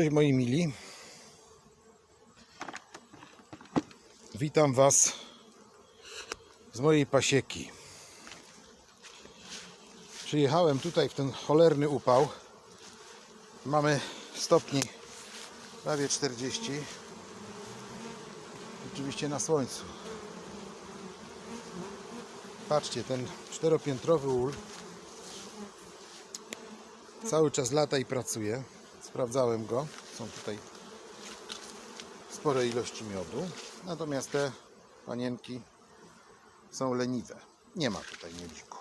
Cześć moi mili. Witam Was z mojej pasieki. Przyjechałem tutaj w ten cholerny upał. Mamy stopni prawie 40. Oczywiście na słońcu. Patrzcie, ten czteropiętrowy ul cały czas lata i pracuje. Sprawdzałem go. Są tutaj spore ilości miodu. Natomiast te panienki są leniwe. Nie ma tutaj miodziku.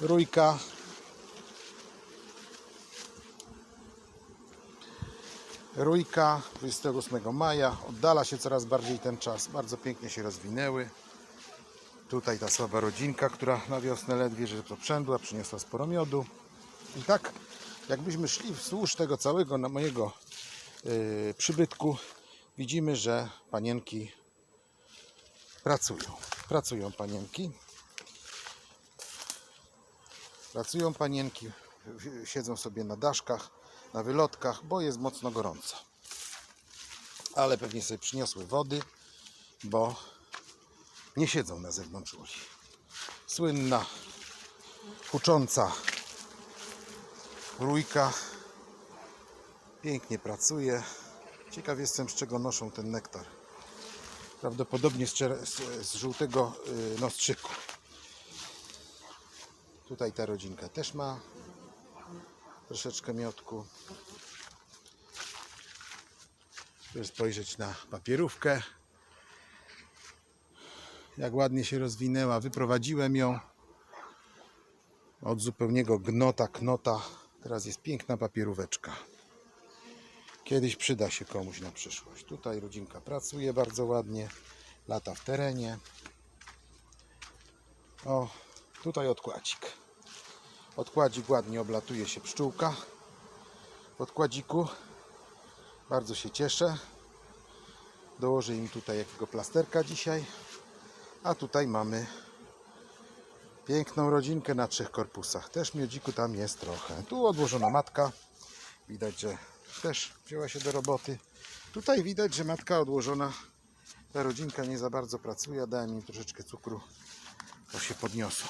Rójka. Rójka 28 maja. Oddala się coraz bardziej ten czas. Bardzo pięknie się rozwinęły. Tutaj ta słaba rodzinka, która na wiosnę ledwie, że to przędła, przyniosła sporo miodu. I tak, jakbyśmy szli wzdłuż tego całego na mojego yy, przybytku, widzimy, że panienki pracują. Pracują panienki. Pracują panienki, siedzą sobie na daszkach, na wylotkach, bo jest mocno gorąco. Ale pewnie sobie przyniosły wody, bo nie siedzą na zewnątrz uli. Słynna, hucząca rójka pięknie pracuje. Ciekaw jestem, z czego noszą ten nektar. Prawdopodobnie z, z, żółtego y, nostrzyku. Tutaj ta rodzinka też ma troszeczkę miodku. Żeby spojrzeć na papierówkę jak ładnie się rozwinęła. Wyprowadziłem ją od zupełnego gnota, knota. Teraz jest piękna papieróweczka. Kiedyś przyda się komuś na przyszłość. Tutaj rodzinka pracuje bardzo ładnie, lata w terenie. O, tutaj odkładzik. Odkładzik ładnie oblatuje się pszczółka w odkładziku. Bardzo się cieszę. Dołożę im tutaj jakiego plasterka dzisiaj. A tutaj mamy piękną rodzinkę na trzech korpusach. Też miodziku tam jest trochę. Tu odłożona matka. Widać, że też wzięła się do roboty. Tutaj widać, że matka odłożona. Ta rodzinka nie za bardzo pracuje. Dałem im troszeczkę cukru. To się podniosą.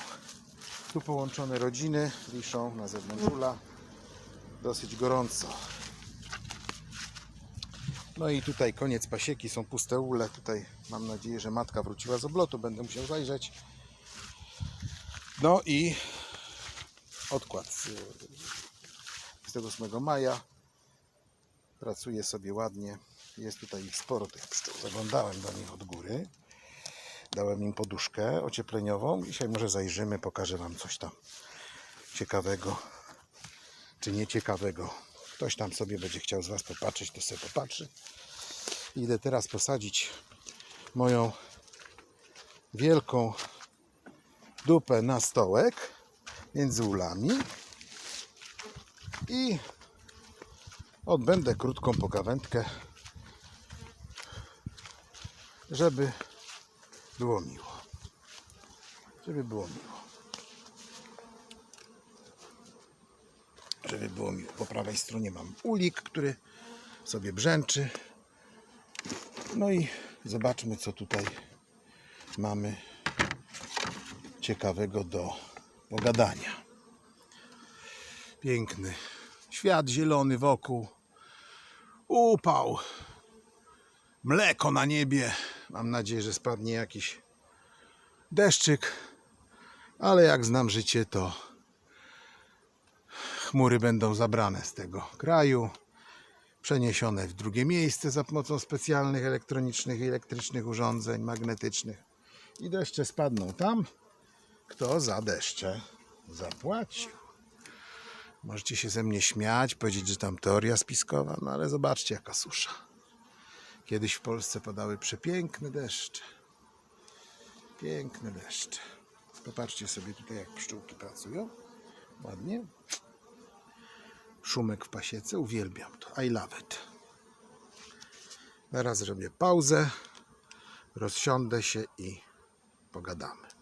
Tu połączone rodziny wiszą na zewnątrz ula. Dosyć gorąco. No i tutaj koniec pasieki, są puste ule. Tutaj mam nadzieję, że matka wróciła z oblotu, będę musiał zajrzeć. No i odkład z y, 28 maja. Pracuje sobie ładnie. Jest tutaj sporo tych pszczół. Zaglądałem do nich od góry. Dałem im poduszkę ociepleniową. Dzisiaj może zajrzymy, pokażę Wam coś tam ciekawego czy nieciekawego. Ktoś tam sobie będzie chciał z Was popatrzeć, to sobie popatrzy. Idę teraz posadzić moją wielką dupę na stołek między ulami i odbędę krótką pogawędkę, żeby było miło. Żeby było miło. Żeby było miło. Po prawej stronie mam ulik, który sobie brzęczy. No i zobaczmy, co tutaj mamy ciekawego do pogadania. Piękny świat zielony wokół. Upał. Mleko na niebie. Mam nadzieję, że spadnie jakiś deszczyk. Ale jak znam życie, to chmury będą zabrane z tego kraju, przeniesione w drugie miejsce za pomocą specjalnych elektronicznych i elektrycznych urządzeń magnetycznych i deszcze spadną tam, kto za deszcze zapłacił. Możecie się ze mnie śmiać, powiedzieć, że tam teoria spiskowa, no ale zobaczcie jaka susza. Kiedyś w Polsce padały przepiękne deszcze. Piękne deszcze. Popatrzcie sobie tutaj, jak pszczółki pracują. Ładnie szumek w pasiece. Uwielbiam to. I love it. Teraz zrobię pauzę, rozsiądę się i pogadamy.